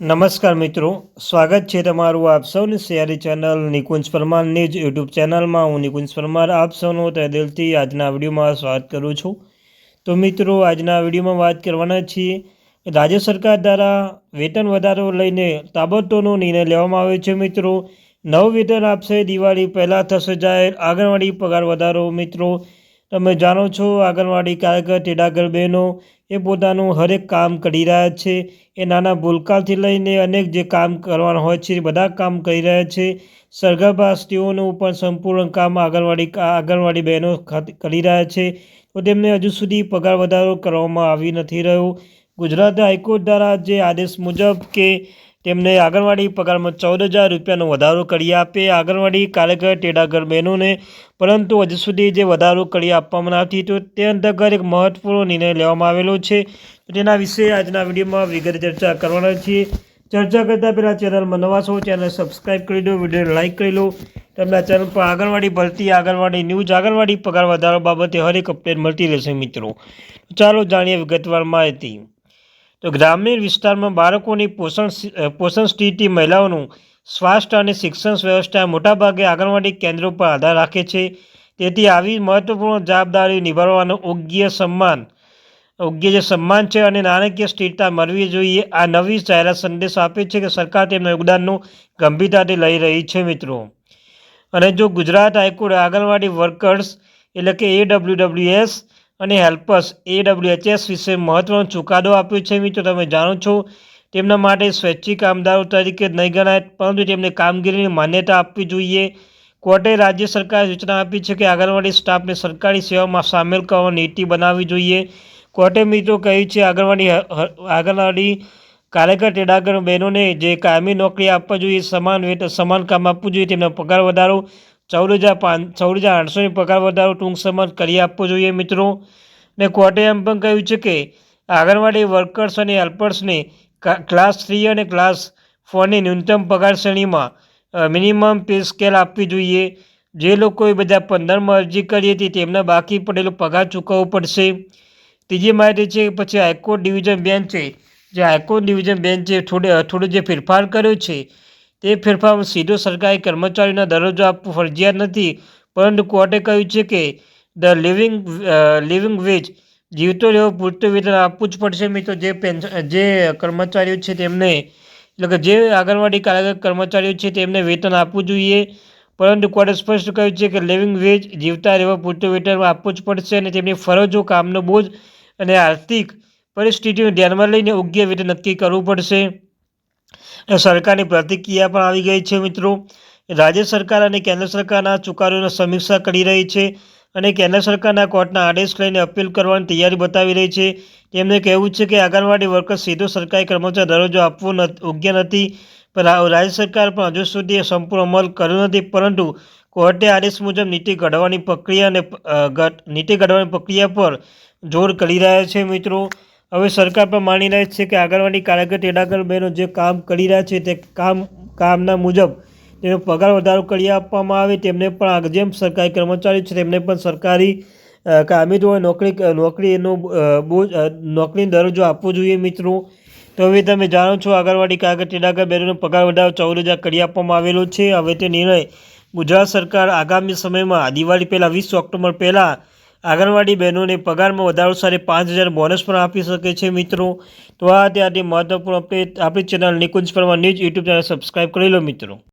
નમસ્કાર મિત્રો, સ્વાગત છે તમારું આપ સૌની સિયારી ચેનલ નિકુંજ પરમારની જ યુટ્યુબ ચેનલમાં. હું નિકુંજ પરમાર, આપ સૌનો તે દિલથી આજના વિડીયોમાં સ્વાગત કરું છું. તો મિત્રો, આજના વિડીયોમાં વાત કરવાના છીએ રાજ્ય સરકાર દ્વારા વેતન વધારો લઈને તાબડતોડનો નિર્ણય લેવામાં આવ્યો છે મિત્રો. નવ વેતન આપશે, દિવાળી પહેલાં થશે જાહેર, આંગણવાડી પગાર વધારો મિત્રો. તમે જાણો છો, આંગણવાડી કાર્યકર તેડાગર બહેનો એ પોતાનું હરેક કામ કરી રહ્યા છે. એ નાના ભૂલકાથી લઈને અનેક જે કામ કરવાના હોય છે, એ બધા કામ કરી રહ્યા છે. સરગર્ભા સ્ત્રીઓનું પણ સંપૂર્ણ કામ આંગણવાડી આંગણવાડી બહેનો કરી રહ્યા છે. તો તેમને હજુ સુધી પગાર વધારો કરવામાં આવી નથી રહ્યો. ગુજરાત હાઈકોર્ટ દ્વારા જે આદેશ મુજબ કે તેમને આંગણવાડી પગારમાં ચૌદ હજાર રૂપિયાનો વધારો કરી આપે. આંગણવાડી કાર્યકર ટેડાગર બહેનોને, પરંતુ હજુ સુધી જે વધારો કરી આપવામાં નથી તો તે અંતર્ગત એક મહત્વપૂર્ણ નિર્ણય લેવામાં આવેલો છે. તેના વિશે આજના વિડીયોમાં વિગત ચર્ચા કરવાના છીએ. ચર્ચા કરતાં પહેલાં ચેનલમાં નવા છો ચેનલ સબસ્ક્રાઈબ કરી દો વીડિયો લાઇક કરી લો. તમને ચેનલ પર આંગણવાડી ભરતી, આંગણવાડી ન્યૂઝ, આંગણવાડી પગાર વધારો બાબતે હરેક અપડેટ મળતી રહેશે મિત્રો. ચાલો જાણીએ વિગતવાર માહિતી. તો ગ્રામીણ વિસ્તારમાં બાળકોની પોષણ પોષણ સ્થિતિ મહિલાઓનું સ્વાસ્થ્ય અને શિક્ષણ વ્યવસ્થા મોટાભાગે આંગણવાડી કેન્દ્રો પર આધાર રાખે છે. તેથી આવી મહત્વપૂર્ણ જવાબદારી નિભાવવાનું યોગ્ય સન્માન, યોગ્ય જે સન્માન છે અને નાણાકીય સ્થિરતા મળવી જોઈએ, આ નવી જાહેરાત સંદેશ આપે છે કે સરકાર તેમના યોગદાનનું ગંભીરતાથી લઈ રહી છે મિત્રો. અને જો ગુજરાત હાઈકોર્ટ આંગણવાડી વર્કર્સ એટલે કે એ ડબલ્યુ ડબલ્યુએસ અને હેલ્પર્સ એડબ્લ્યુએચએસ વિશે મહત્વનો ચુકાદો આપ્યો છે મિત્રો, તમે જાણો છો. તેમના માટે સ્વૈચ્છિક કામદારો તરીકે નહીં ગણાય, પરંતુ તેમને કામગીરીની માન્યતા આપવી જોઈએ. કોર્ટે રાજ્ય સરકારે સૂચના આપી છે કે આંગણવાડી સ્ટાફને સરકારી સેવામાં સામેલ કરવાની નીતિ બનાવવી જોઈએ. કોર્ટે મિત્રો કહ્યું છે, આંગણવાડી આંગણવાડી કાર્યકર ટેડાગર બહેનોને જે કાયમી નોકરી આપવા જોઈએ, સમાન વેતન સમાન કામ આપવું જોઈએ, તેમનો પગાર વધારો ચૌદ હજાર પાંચ, ચૌદ હજાર આઠસોની પગાર વધારો ટૂંક સમય કરી આપવો જોઈએ મિત્રો. ને કોર્ટે એમ પણ કહ્યું છે કે આંગણવાડી વર્કર્સ અને હેલ્પર્સને ક્લાસ થ્રી અને ક્લાસ ફોરની ન્યૂનતમ પગાર શ્રેણીમાં મિનિમમ પે સ્કેલ આપવી જોઈએ. જે લોકોએ બધા પંદરમાં અરજી કરી હતી તેમને બાકી પડેલો પગાર ચૂકવવો પડશે. ત્રીજી માહિતી છે પછી હાઈકોર્ટ ડિવિઝન બેન્ચે, જે હાઈકોર્ટ ડિવિઝન બેન્ચે થોડે થોડો જે ફેરફાર કર્યો છે તે ફેરફારમાં સીધો સરકારી કર્મચારીઓના દરજ્જો આપવો ફરજિયાત નથી, પરંતુ કોર્ટે કહ્યું છે કે ધ લિવિંગ લિવિંગ વેજ જીવતો રહેવો પૂરતું વેતન આપવું જ પડશે. મિત્રો, જે પેન્શન જે કર્મચારીઓ છે તેમને, એટલે કે જે આંગણવાડી કાર્યરત કર્મચારીઓ છે તેમને વેતન આપવું જોઈએ. પરંતુ કોર્ટે સ્પષ્ટ કહ્યું છે કે લિવિંગ વેજ જીવતા રહેવા પૂરતું વેતન આપવું જ પડશે અને તેમની ફરજો, કામનો બોજ અને આર્થિક પરિસ્થિતિને ધ્યાનમાં લઈને યોગ્ય વેતન નક્કી કરવું પડશે. સરકારની પ્રતિક્રિયા પણ આવી ગઈ છે મિત્રો. રાજ્ય સરકાર અને કેન્દ્ર સરકારના ચુકાદોની સમીક્ષા કરી રહી છે અને કેન્દ્ર સરકારના કોર્ટના આદેશ લઈને અપીલ કરવાની તૈયારી બતાવી રહી છે. તેમને કહેવું છે કે આંગણવાડી વર્કર સીધો સરકારી કર્મચારી દરજ્જો આપવો યોગ્ય નથી. પણ રાજ્ય સરકાર પણ હજુ સુધી સંપૂર્ણ અમલ કર્યો નથી. પરંતુ કોર્ટે આદેશ મુજબ નીતિ ઘડવાની પ્રક્રિયા અને નીતિ ઘડવાની પ્રક્રિયા પર જોર કરી રહ્યા છે મિત્રો. હવે સરકાર પણ માની રહી છે કે આંગણવાડી કાર્યકર ટેડાગર બહેનો જે કામ કરી રહ્યા છે તે કામ, કામના મુજબ તેનો પગાર વધારો કરી આપવામાં આવે, તેમને પણ જેમ સરકારી કર્મચારી છે તેમને પણ સરકારી કામી હોય નોકરી, નોકરીનો બોજ નોકરીનો દરજ્જો આપવો જોઈએ મિત્રો. તો હવે તમે જાણો છો આંગણવાડી કાર્યકર તેડાગર બહેનોનો પગાર વધારો ચૌદ હજાર કરી આપવામાં આવેલો છે. હવે તે નિર્ણય ગુજરાત સરકાર આગામી સમયમાં દિવાળી પહેલાં, વીસ ઓક્ટોબર પહેલાં આંગણવાડી બહેનોને પગારમાં વધારો સાથે પાંચ હજાર બોનસ પણ આપી શકે છે મિત્રો. તો આ ત્યાંથી મહત્વપૂર્ણ અપડેટ આપણી channel Nikunj Parmar news YouTube channel subscribe કરી લો મિત્રો.